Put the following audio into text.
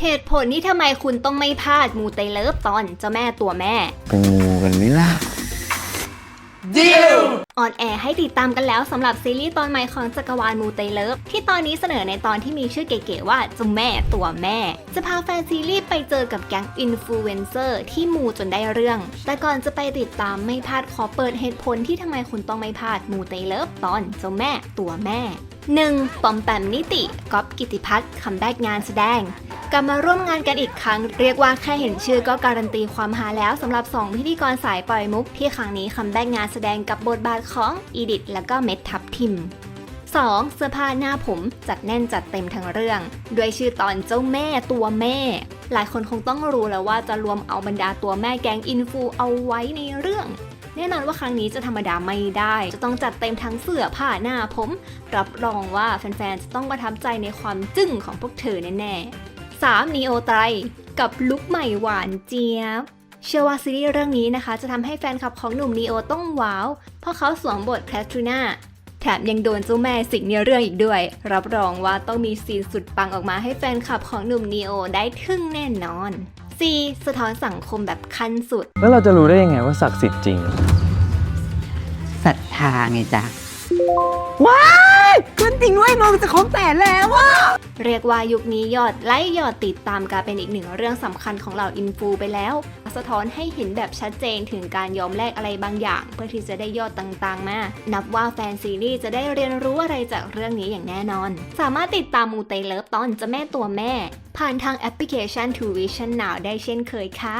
เหตุผลที่ทำไมคุณต้องไม่พลาดมูเตเลิฟตอนเจ้าแม่ตัวแม่ ไปมูกันไหมล่ะออนแอร์ให้ติดตามกันแล้วสำหรับซีรีส์ตอนใหม่ของจักรวาลมูเตเลิฟที่ตอนนี้เสนอในตอนที่มีชื่อเก๋ๆว่าเจ้าแม่ตัวแม่ จะพาแฟนซีรีส์ไปเจอกับแก๊งอินฟลูเอนเซอร์ที่มูจนได้เรื่อง แต่ก่อนจะไปติดตามไม่พลาดขอเปิดเหตุผลที่ทำไมคุณต้องไม่พลาดมูเตเลิฟตอนเจ้าแม่ตัวแม่ 1. ปอมแปมนิติก๊อฟกิติพัฒน์คัมแบ็กงานแสดง กลับมาร่วมงานกันอีกครั้ง เรียกว่าแค่เห็นชื่อก็การันตีความหาแล้วสำหรับ 2 พิธีกรสายปล่อยมุก ที่ครั้งนี้คัมแบ็กงานแสดงกับบทบาทของอีดิทและก็เม็ดทับทิม 2. เสื้อผ้าหน้าผมจัดแน่นจัดเต็มทั้งเรื่อง ด้วยชื่อตอนเจ้าแม่ตัวแม่ หลายคนคงต้องรู้แล้วว่าจะรวมเอาบรรดาตัวแม่แกงอินฟูเอาไว้ในเรื่อง แน่นอนว่าครั้งนี้จะธรรมดาไม่ได้ จะต้องจัดเต็มทั้งเสื้อผ้าหน้าผม รับรองว่าแฟนๆ จะต้องประทับใจในความจึ้งของพวกเธอแน่ๆ 3. นีโอไตรกับลุคใหม่หวานเจี๊ยบเชื่อว่าซีรีส์เรื่องนี้นะคะ จะทำให้แฟนคลับของหนุ่มนีโอต้องว้าว เพราะเขาสวมบทแคทรีนาแถมยังโดนเจ้าแม่สิงในเรื่องอีกด้วย รับรองว่าต้องมีซีนสุดปังออกมาให้แฟนคลับของหนุ่มนีโอได้ทึ่งแน่นอน 4. สะท้อนสังคมแบบขั้นสุด แล้วเราจะรู้ได้ยังไงว่าศักดิ์สิทธิ์จริง ศรัทธาไงจ๊ะ ว้ายขึ้นจริงด้วยมองจะครบแสนแล้วว่ะ เรียกว่ายุคนี้ยอดไลค์ยอดติดตามกลายเป็นอีกหนึ่งเรื่องสำคัญของเหล่าอินฟูไปแล้ว สะท้อนให้เห็นแบบชัดเจนถึงการยอมแลกอะไรบางอย่าง เพื่อที่จะได้ยอดต่างๆ มา นับว่าแฟนซีรีส์จะได้เรียนรู้อะไรจากเรื่องนี้อย่างแน่นอน สามารถติดตามมูเตเลิฟตอนจะแม่ตัวแม่ ผ่านทางแอปพลิเคชัน Two Vision Now ได้เช่นเคยค่ะ